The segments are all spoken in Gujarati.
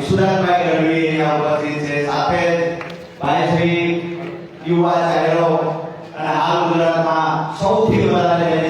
વિસુદાનભાઈ ગઢવી અહીંયા ઉપસ્થિત છે, સાથે ભાઈ શ્રી યુવા ચાહેરો અને હાલ ગુજરાતમાં સૌથી વધારે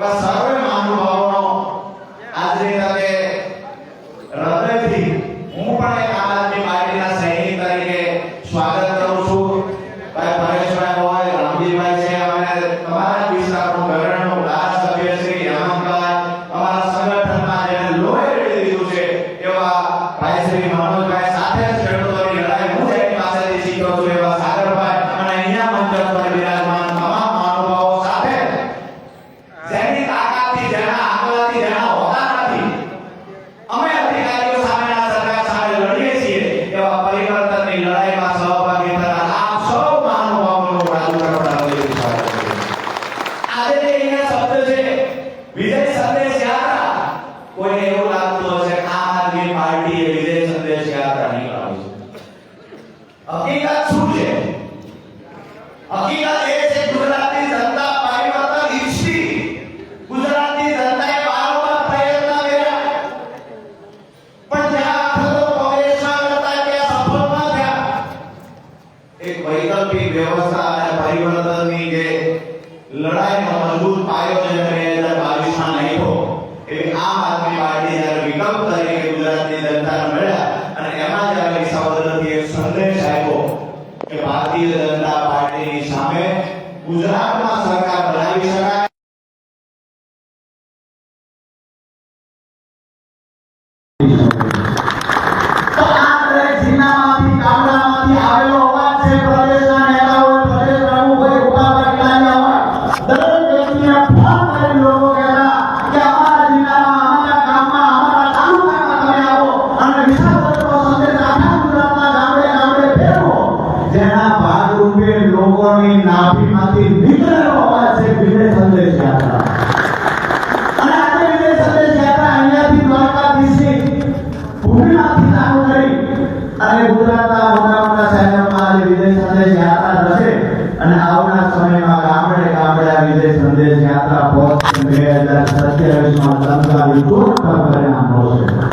ಸರ್ವೇ ಮಹಾನುಭಾವನು ಆದ್ರಿಂದ masyarakat Melayu sana Apóstolo, Mulher da Santa Terra de Matanzari, todo o campeonato.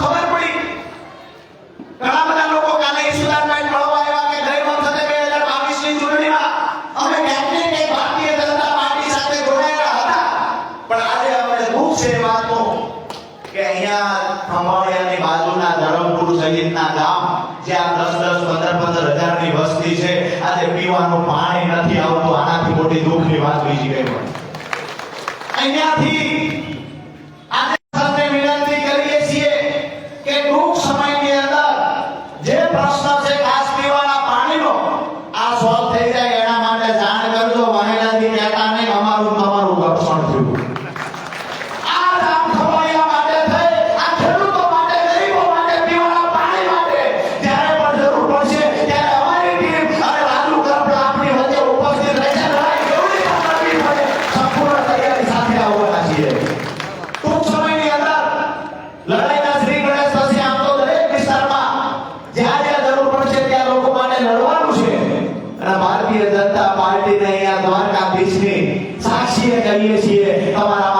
ખબર પડી. ઘણા લોકો કાલે મળવા પણ આજે અમને દુઃખ છે વાતો કે અહીંયા ખંભાળિયાની બાજુના ધરમપુર સહિતના ગામ, જ્યાં દસ દસ, પંદર પંદર હજારની વસ્તી છે, આજે પીવાનું પાણી નથી આવતું. આનાથી મોટી દુઃખની વાત બીજી કઈ પણ અહીંયાથી પાર્ટીને અહીંયા દ્વારકાધીશની સાક્ષીએ કહીએ છીએ. તમારામાં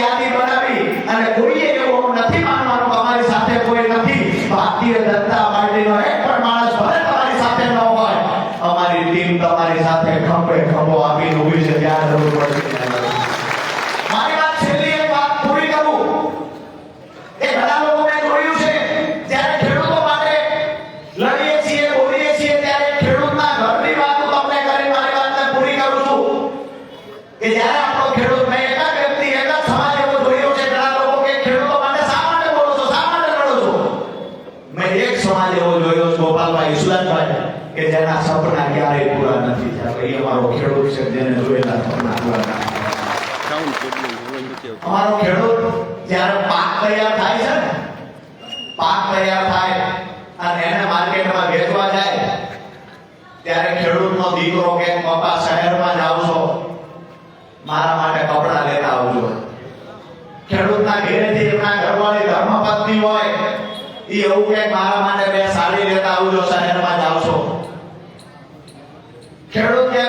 યાદી બનાવી અને કોઈએ એવું નથી માનવાનું સાથે કોઈ નથી. ભારતીય જનતા પાર્ટીનો માણસ તમારી સાથે ન હોય, અમારી ટીમ તમારી સાથે ખંભે ખંભો આપીને ઊભી છે, ત્યાં જરૂર પડશે. ઈશ્વરભાઈ કે જેના સપના ક્યારેય પૂરા નથી થયા. એ અમારો ખેડૂત છે, જેને જોયેલા સપના પૂરા અમારો ખેડૂત જ્યારે પાક તૈયાર થાય છે ને, પાક તૈયાર થાય અને એને માર્કેટમાં વેચવા જાય, ત્યારે ખેડૂતનો દીકરો કે પપ્પા શહેરમાં જાવ છો, મારા માટે કપડાં લેતા આવજો ખેડૂતના ઘરેથી એમના ઘરવાળી ધર્મપત્ની હોય એ એવું કે મારા માટે બે સારી લેતા આવજો શહેરમાં જાવ છો ખેડૂત કે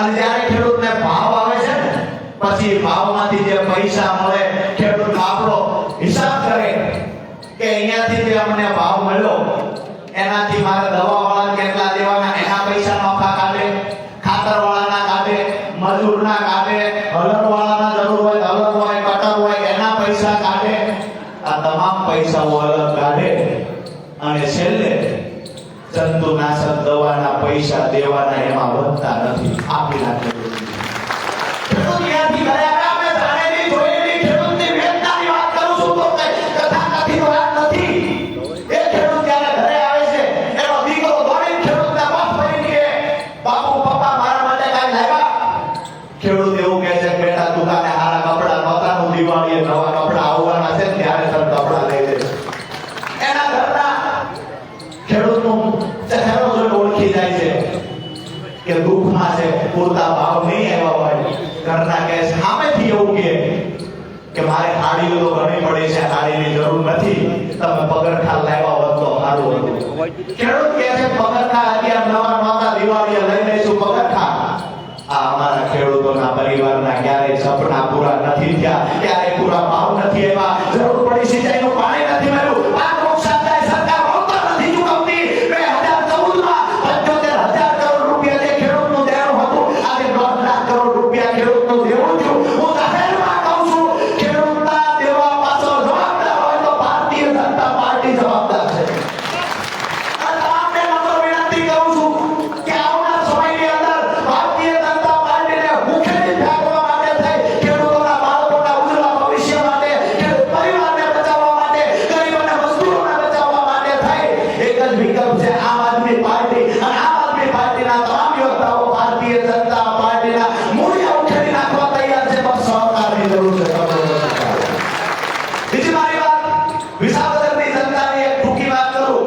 અને જ્યારે ખેડૂતને ભાવ આવે છે ને, પછી ભાવમાંથી જે પૈસા મળે, ખેડૂત આપણો હિસાબ કરે કે અહીંયાથી જે અમને ભાવ મળ્યો, એનાથી મારે દવા વાળા કેટલા દેવાના, એના પૈસા નોખા કાઢે ખાતર વાળાના કાઢે મજૂરના કાઢે હલર વાળાના જરૂર હોય હલર હોય, કટર હોય, એના પૈસા કાઢે. આ તમામ પૈસાઓ અલગ કાઢે. અને છેલ્લે, જંતુનાશક દવાના પૈસા દેવાના એમાં વધતા નથી. ખેડૂત એવું કહે છે બેટા દુકાને હારા કપડા નહોતા, હું દિવાળીએ નવા કપડા આવવાના છે ત્યારે તને કપડા લઈ દઈશ એના ઘરના ખેડૂતનું ચહેરો જોઈને ઓળખી જાય છે કે દુઃખમાં છે, પૂરતા ભાવ નહીં આવ્યા હોય. ઘરના કે સામેથી એવું કે કે મારે હાડી તો ઘણી પડી છે, હાડીની જરૂર નથી. તમે પગરખા લાવ્યા હોત તો હતું. ખેડૂત કહે છે, પગરખા અત્યારે નવા નવા દિવાળીએ લઈ લઈશું, પગરખા. આ અમારા ખેડૂતોના પરિવારના ક્યારેય સપના પૂરા નથી થયા, ક્યારેય પૂરા ભાવ નથી એવા જરૂર પડી સિંચાઈનું પાણી વિકલ્પ છે. આમ આદમી પાર્ટી અને આમ આદમી પાર્ટીના તમામ યોદ્ધાઓ ભારતીય જનતા પાર્ટીના મૂળિયા ઉઠાવી નાખવા તૈયાર છે. પણ સહકારની જરૂર છે. બીજી મારી વાત, વિસાવદરની જનતાની એક ટૂંકી વાત કરું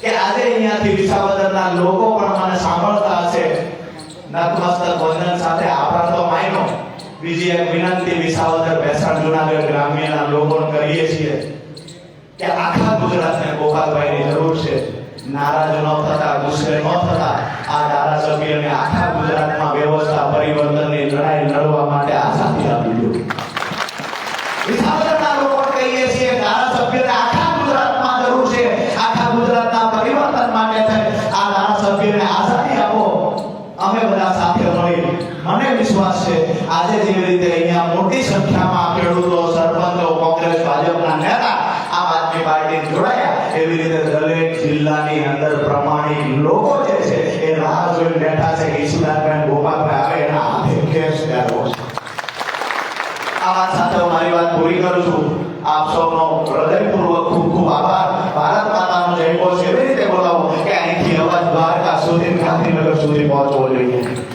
કે આજે અહીંયાથી વિસાવદરના લોકો પણ મને સાંભળતા હશે. નતમસ્તક વંદન સાથે આપણા તો માયનો. બીજી એક વિનંતી વિસાવદર ભેસાણ જુનાગઢ ગ્રામ્યના લોકો કરીએ છીએ. કે આખા ગુજરાતને ગોપાલભાઈની જરૂર છે. નારાજ ન થતા, ગુસ્સે ન થતા, આ ધારાસભ્યને આખા ગુજરાતમાં વ્યવસ્થા પરિવર્તનની લડાઈ લડવા માટે આઝાદી આપી દો વિસાવદરના આ આપો. અમે બધા સાથે મળી મને વિશ્વાસ છે, આજે જેવી આ વાત સાથે હું મારી વાત પૂરી કરું છું આપ સૌનો હૃદયપૂર્વક ખૂબ ખૂબ આભાર ભારત માતાનો જય બોલ એવી રીતે બોલાવો કે અહીંથી અવાજ દ્વારકા સુધી ગાંધીનગર સુધી પહોંચવો જોઈએ બોલો